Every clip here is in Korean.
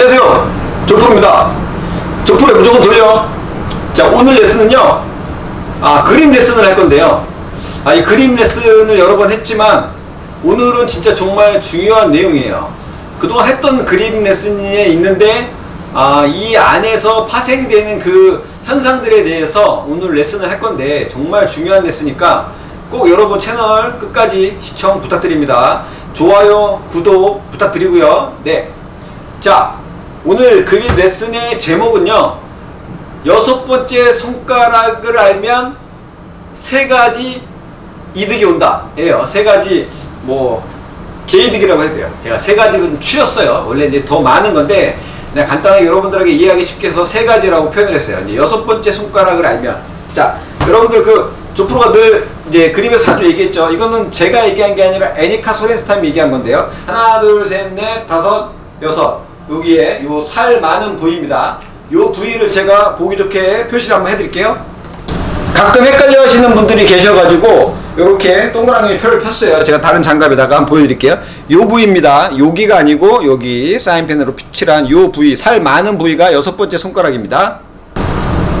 안녕하세요. 조프로입니다. 조프로의 무조건 돌려. 자, 오늘 레슨은요. 아, 그림 레슨을 할 건데요. 아, 이 그림 레슨을 여러 번 했지만 오늘은 진짜 정말 중요한 내용이에요. 그동안 했던 그림 레슨에 있는데 아, 이 안에서 파생되는 그 현상들에 대해서 오늘 레슨을 할 건데 정말 중요한 레슨이니까 꼭 여러분 채널 끝까지 시청 부탁드립니다. 좋아요, 구독 부탁드리고요. 네. 자, 오늘 그림 레슨의 제목은요. 여섯 번째 손가락을 알면 세 가지 이득이 온다. 예요. 세 가지 뭐 개이득이라고 해도 돼요. 제가 세 가지를 좀 추렸어요. 원래 이제 더 많은 건데 그냥 간단하게 여러분들에게 이해하기 쉽게 해서 세 가지라고 표현을 했어요. 이제 여섯 번째 손가락을 알면 자, 여러분들 그 조프로가 늘 이제 그림에서 자주 얘기했죠. 이거는 제가 얘기한 게 아니라 애니카 소렌스타임이 얘기한 건데요. 하나, 둘, 셋, 넷, 다섯, 여섯. 여기에 요 살 많은 부위입니다. 요 부위를 제가 보기 좋게 표시를 한번 해드릴게요. 가끔 헷갈려 하시는 분들이 계셔가지고 이렇게 동그라미 표를 폈어요. 제가 다른 장갑에다가 한번 보여드릴게요. 요 부위입니다. 여기가 아니고 여기 사인펜으로 칠한 요 부위, 살 많은 부위가 여섯 번째 손가락입니다.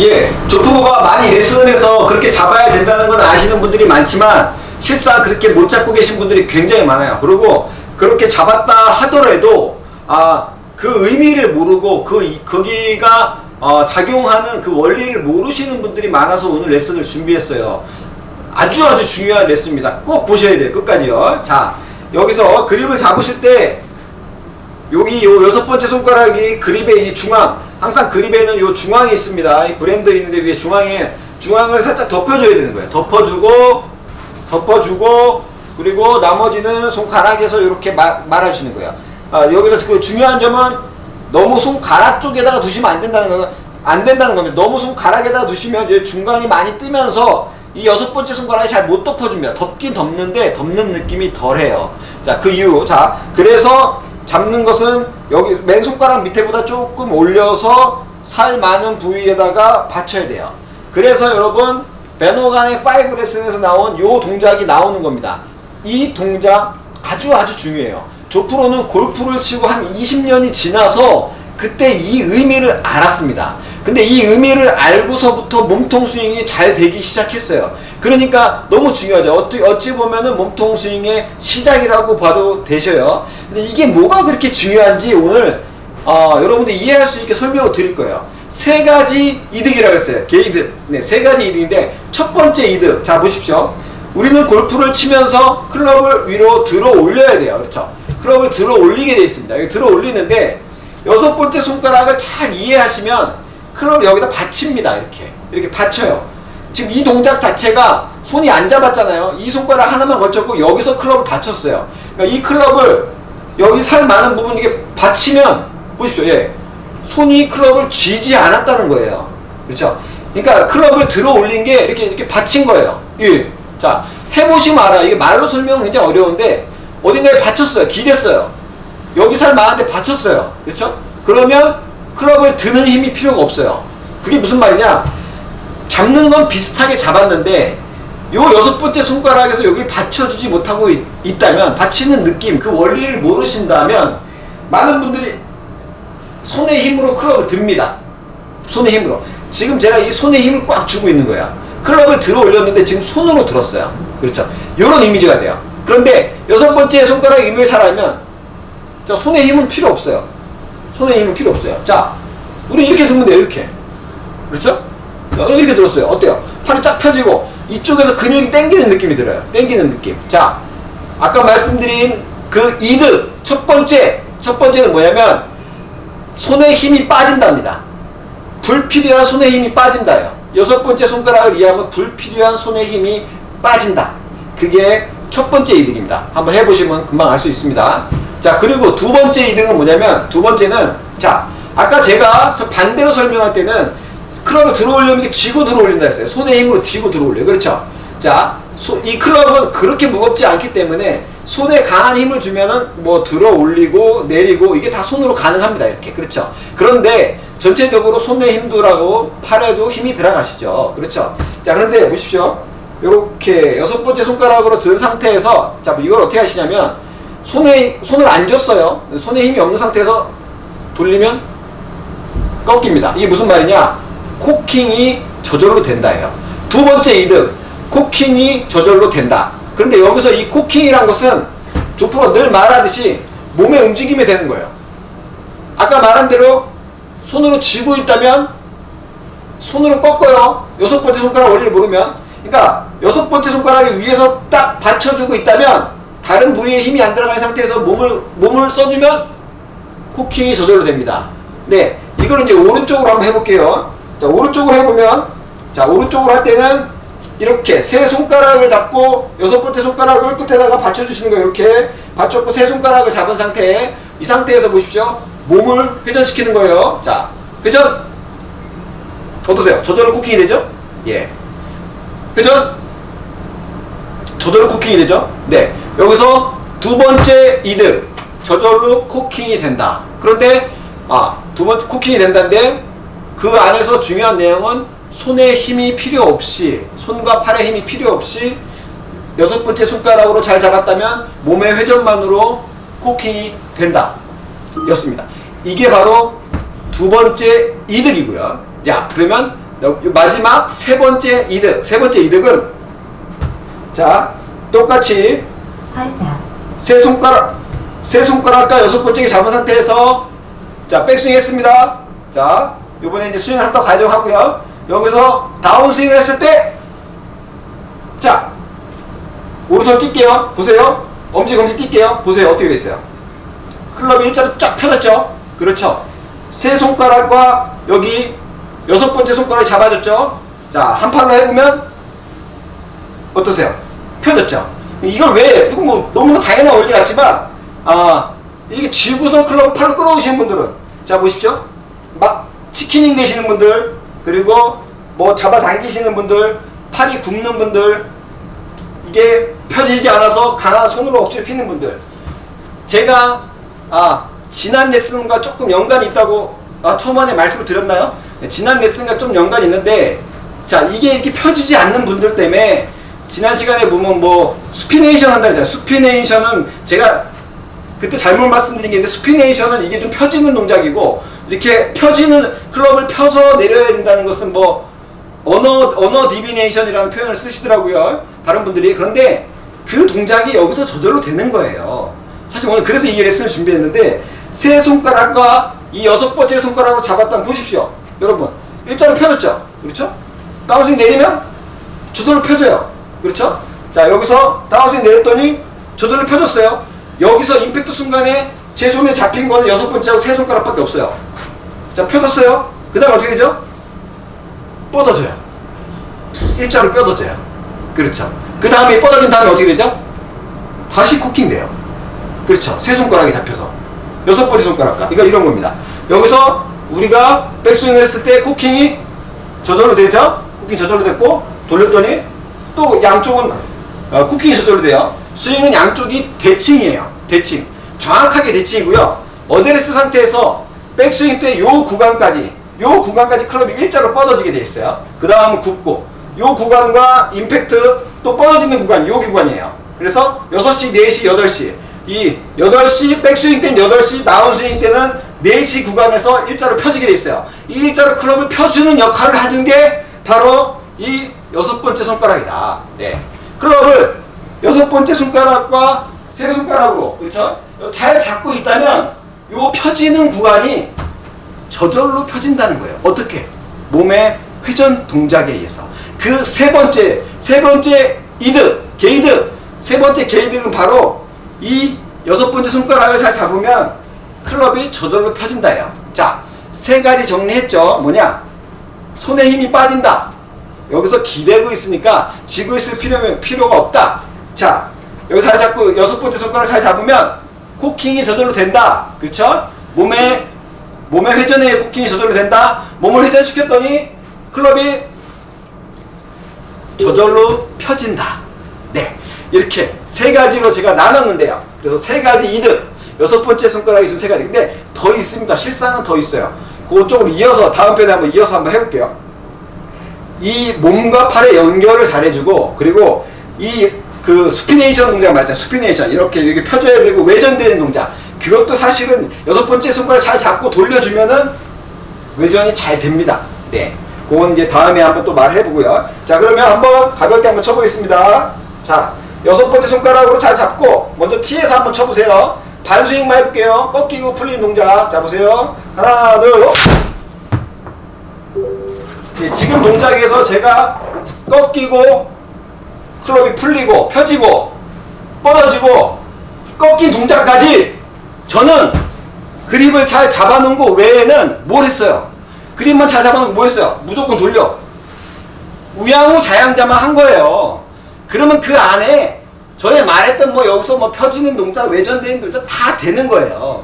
예, 조프가 많이 레슨을 해서 그렇게 잡아야 된다는 건 아시는 분들이 많지만 실상 그렇게 못 잡고 계신 분들이 굉장히 많아요. 그리고 그렇게 잡았다 하더라도 아, 그 의미를 모르고 그 이- 거기가 어, 작용하는 그 원리를 모르시는 분들이 많아서 오늘 레슨을 준비했어요. 아주 아주 중요한 레슨입니다. 꼭 보셔야 돼요. 끝까지요. 자, 여기서 그립을 잡으실 때 여기 요 여섯 번째 손가락이 그립의 이 중앙 항상 그립에는 요 중앙이 있습니다 이 브랜드 있는데 위에 중앙에 중앙을 살짝 덮어줘야 되는 거예요 덮어주고 덮어주고 그리고 나머지는 손가락에서 이렇게 마- 말아주시는 거예요 아, 여기서 그 중요한 점은 너무 손가락 쪽에다가 두시면 안 된다는 거, 안 된다는 겁니다 너무 손가락에다가 두시면 이제 중간이 많이 뜨면서 이 여섯 번째 손가락이 잘 못 덮어줍니다 덮긴 덮는데 덮는 느낌이 덜해요 자 그 이유 자 그래서 잡는 것은 여기 맨손가락 밑에보다 조금 올려서 살 많은 부위에다가 받쳐야 돼요. 그래서 여러분 베노간의 5 레슨에서 나온 요 동작이 나오는 겁니다. 이 동작 아주 아주 중요해요. 조프로는 골프를 치고 한 20년이 지나서 그때 이 의미를 알았습니다. 근데 이 의미를 알고서부터 몸통 스윙이 잘 되기 시작했어요. 그러니까 너무 중요하죠. 어찌, 어찌 보면은 몸통 스윙의 시작이라고 봐도 되셔요. 근데 이게 뭐가 그렇게 중요한지 오늘 어, 여러분들 이해할 수 있게 설명을 드릴 거예요. 세 가지 이득이라고 했어요. 게이득. 네, 세 가지 이득인데 첫 번째 이득. 자, 보십시오. 우리는 골프를 치면서 클럽을 위로 들어 올려야 돼요. 그렇죠? 클럽을 들어 올리게 돼 있습니다. 들어 올리는데 여섯 번째 손가락을 잘 이해하시면 클럽을 여기다 받칩니다. 이렇게. 이렇게 받쳐요. 지금 이 동작 자체가 손이 안 잡았잖아요. 이 손가락 하나만 걸쳤고 여기서 클럽을 받쳤어요. 그러니까 이 클럽을 여기 살 많은 부분 이게 받치면 보십시오. 예. 손이 클럽을 쥐지 않았다는 거예요. 그렇죠? 그러니까 클럽을 들어 올린 게 이렇게 이렇게 받친 거예요. 예. 자, 해보시면 알아. 이게 말로 설명은 굉장히 어려운데 어딘가에 받쳤어요. 기댔어요. 여기 살 많은데 받쳤어요. 그렇죠? 그러면 클럽을 드는 힘이 필요가 없어요. 그게 무슨 말이냐? 잡는 건 비슷하게 잡았는데 요 여섯 번째 손가락에서 여기를 받쳐주지 못하고 있, 있다면 받치는 느낌 그 원리를 모르신다면 많은 분들이 손의 힘으로 클럽을 듭니다. 손의 힘으로. 지금 제가 이 손의 힘을 꽉 주고 있는 거야. 클럽을 들어 올렸는데 지금 손으로 들었어요. 그렇죠. 이런 이미지가 돼요. 그런데 여섯 번째 손가락 의미를 잘 알면 자, 손의 힘은 필요 없어요. 손의 힘은 필요 없어요. 자, 우리 이렇게 들면 돼요. 이렇게. 그렇죠? 어, 이렇게 들었어요. 어때요? 팔이 쫙 펴지고 이쪽에서 근육이 당기는 느낌이 들어요. 당기는 느낌. 자, 아까 말씀드린 그 이득 첫 번째 첫 번째는 뭐냐면 손에 힘이 빠진답니다. 불필요한 손에 힘이 빠진다요. 여섯 번째 손가락을 이해하면 불필요한 손에 힘이 빠진다. 그게 첫 번째 이득입니다. 한번 해보시면 금방 알 수 있습니다. 자, 그리고 두 번째 이득은 뭐냐면, 두 번째는, 자, 아까 제가 반대로 설명할 때는 클럽을 들어 올리면 이게 쥐고 들어 올린다 했어요. 손의 힘으로 쥐고 들어 올려요. 그렇죠? 자, 소- 이 클럽은 그렇게 무겁지 않기 때문에 손에 강한 힘을 주면은 뭐 들어 올리고 내리고 이게 다 손으로 가능합니다. 이렇게. 그렇죠? 그런데 전체적으로 손에 힘도라고 팔에도 힘이 들어가시죠. 그렇죠? 자, 그런데 보십시오. 요렇게 여섯 번째 손가락으로 든 상태에서 자, 이걸 어떻게 하시냐면 손에 손을 안 줬어요. 손에 힘이 없는 상태에서 돌리면 꺾입니다. 이게 무슨 말이냐? 코킹이 저절로 된다예요. 두 번째 이득, 코킹이 저절로 된다. 그런데 여기서 이 코킹이란 것은 조프가 늘 말하듯이 몸의 움직임이 되는 거예요. 아까 말한 대로 손으로 쥐고 있다면 손으로 꺾어요. 여섯 번째 손가락 원리를 모르면. 그러니까 여섯 번째 손가락이 위에서 딱 받쳐주고 있다면 다른 부위에 힘이 안 들어간 상태에서 몸을 몸을 써주면 코킹이 저절로 됩니다. 네, 이거는 이제 오른쪽으로 한번 해볼게요. 자, 오른쪽으로 해보면, 자, 오른쪽으로 할 때는 이렇게 세 손가락을 잡고 여섯 번째 손가락을 끝에다가 받쳐주시는 거예요. 이렇게 받쳤고 세 손가락을 잡은 상태에 이 상태에서 보십시오. 몸을 회전시키는 거예요. 자, 회전. 어떠세요? 저절로 코킹이 되죠? 예. 회전. 저절로 코킹이 되죠? 네. 여기서 두 번째 이득. 저절로 코킹이 된다. 그런데 아, 두 번째 코킹이 된다는데 그 안에서 중요한 내용은 손에 힘이 필요 없이 손과 팔에 힘이 필요 없이 여섯 번째 손가락으로 잘 잡았다면 몸의 회전만으로 코킹이 된다. 였습니다. 이게 바로 두 번째 이득이고요. 자, 그러면 마지막 세 번째 이득. 세 번째 이득은? 자, 똑같이 세 손가락 세 손가락과 여섯 번째 잡은 상태에서 자 백스윙 했습니다. 자 요번에 이제 스윙을 한번 가정하고요. 여기서 다운스윙을 했을 때 자 오른손 뛸게요. 보세요. 엄지 검지 뛸게요. 보세요. 어떻게 됐어요? 클럽이 일자로 쫙 펴졌죠? 그렇죠. 세 손가락과 여기 여섯 번째 손가락을 잡아줬죠 자 한 팔로 해보면 어떠세요? 펴졌죠? 이걸 왜, 이거 뭐 너무나 당연한 원리 같지만, 아, 이게 지구선 클럽 팔로 끌어오시는 분들은, 자, 보십시오. 막, 치키닝 되시는 분들, 그리고 뭐 잡아당기시는 분들, 팔이 굽는 분들, 이게 펴지지 않아서 강한 손으로 억지로 피는 분들. 제가, 아, 지난 레슨과 조금 연관이 있다고, 아, 초반에 말씀을 드렸나요? 네, 지난 레슨과 좀 연관이 있는데, 자, 이게 이렇게 펴지지 않는 분들 때문에, 지난 시간에 보면 뭐 수피네이션 한다 그랬잖아요. 수피네이션은 제가 그때 잘못 말씀드린 게 있는데 수피네이션은 이게 좀 펴지는 동작이고 이렇게 펴지는 클럽을 펴서 내려야 된다는 것은 뭐 언어 언어 디비네이션이라는 표현을 쓰시더라고요. 다른 분들이 그런데 그 동작이 여기서 저절로 되는 거예요. 사실 오늘 그래서 이 레슨을 준비했는데 세 손가락과 이 여섯 번째 손가락으로 잡았다면 보십시오. 여러분 일자로 펴졌죠? 그렇죠? 다운스윙 내리면 저절로 펴져요. 그렇죠? 자 여기서 다운스윙 내렸더니 저절로 펴졌어요. 여기서 임팩트 순간에 제 손에 잡힌 거는 여섯 번째하고 세 손가락밖에 없어요. 자 펴졌어요. 그 다음 어떻게 되죠? 뻗어져요. 일자로 뻗어져요. 그렇죠. 그 다음에 뻗어진 다음에 어떻게 되죠? 다시 쿠킹 돼요. 그렇죠. 세 손가락이 잡혀서 여섯 번째 손가락과 이거 이런 겁니다. 여기서 우리가 백스윙을 했을 때 쿠킹이 저절로 되죠? 쿠킹 저절로 됐고 돌렸더니 또 양쪽은 어, 쿠킹이 저절로 돼요. 스윙은 양쪽이 대칭이에요. 대칭. 정확하게 대칭이고요. 어드레스 상태에서 백스윙 때 요 구간까지 요 구간까지 클럽이 일자로 뻗어지게 돼 있어요. 그 다음은 굽고 요 구간과 임팩트 또 뻗어지는 구간 요 구간이에요. 그래서 6시, 4시, 8시 이 8시 백스윙 때는 8시 다운스윙 때는 4시 구간에서 일자로 펴지게 돼 있어요. 이 일자로 클럽을 펴주는 역할을 하는 게 바로 이 여섯 번째 손가락이다. 네. 클럽을 여섯 번째 손가락과 세 손가락으로 그렇죠? 잘 잡고 있다면 요 펴지는 구간이 저절로 펴진다는 거예요. 어떻게? 몸의 회전 동작에 의해서. 그 세 번째, 세 번째 이득, 게이득, 세 번째 게이득은 바로 이 여섯 번째 손가락을 잘 잡으면 클럽이 저절로 펴진다예요. 자, 세 가지 정리했죠. 뭐냐? 손에 힘이 빠진다. 여기서 기대고 있으니까 쥐고 있을 필요면 필요가 없다. 자, 여기 잘 잡고 여섯 번째 손가락 잘 잡으면 코킹이 저절로 된다. 그렇죠? 몸에 몸의 회전에 코킹이 저절로 된다. 몸을 회전시켰더니 클럽이 저절로 펴진다. 네. 이렇게 세 가지로 제가 나눴는데요. 그래서 세 가지 이득. 여섯 번째 손가락이 지금 세 가지. 근데 더 있습니다. 실상은 더 있어요. 그거 조금 이어서 다음 편에 한번 이어서 한번 해볼게요. 이 몸과 팔의 연결을 잘해주고 그리고 이그 스피네이션 동작 말했잖아 스피네이션 이렇게 이렇게 펴줘야 되고 외전되는 동작 그것도 사실은 여섯 번째 손가락 잘 잡고 돌려주면은 외전이 잘 됩니다. 네. 그건 이제 다음에 한번 또 말해보고요. 자, 그러면 한번 가볍게 한번 쳐보겠습니다. 자, 여섯 번째 손가락으로 잘 잡고 먼저 T에서 한번 쳐보세요. 반스윙만 해볼게요. 꺾이고 풀리는 동작. 자, 보세요. 하나, 둘, 어? 네, 지금 동작에서 제가 꺾이고 클럽이 풀리고 펴지고 뻗어지고 꺾인 동작까지 저는 그립을 잘 잡아놓은 거 외에는 뭘 했어요? 그립만 잘 잡아놓고 뭐 했어요? 무조건 돌려. 우양우 자양자만 한 거예요. 그러면 그 안에 전에 말했던 뭐 여기서 뭐 펴지는 동작, 외전되는 동작 다 되는 거예요.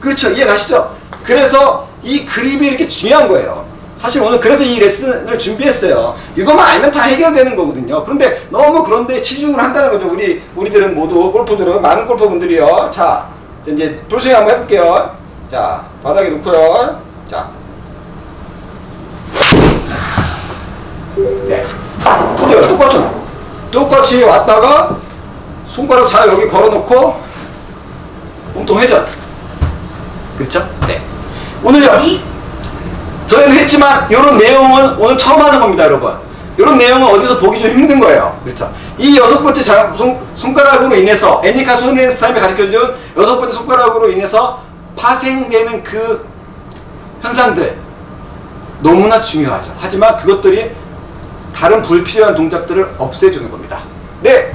그렇죠. 이해 가시죠? 그래서 이 그립이 이렇게 중요한 거예요. 사실 오늘 그래서 이 레슨을 준비했어요. 이것만 알면 다 해결되는 거거든요. 그런데 너무 그런데 치중을 한다는 거죠. 우리 우리들은 모두 골프들은 많은 골퍼분들이요. 자, 이제 풀스윙 한번 해볼게요. 자, 바닥에 놓고요. 자, 네. 근데 똑같죠? 똑같이 왔다가 손가락 잘 여기 걸어놓고 몸통 회전. 그렇죠? 네. 오늘요. 저희는 했지만 이런 내용은 오늘 처음 하는 겁니다, 여러분. 이런 내용은 어디서 보기 좀 힘든 거예요. 그렇죠. 이 여섯 번째 자, 손, 손가락으로 인해서 애니카 소니스타임이 가르쳐준 여섯 번째 손가락으로 인해서 파생되는 그 현상들 너무나 중요하죠. 하지만 그것들이 다른 불필요한 동작들을 없애주는 겁니다. 네,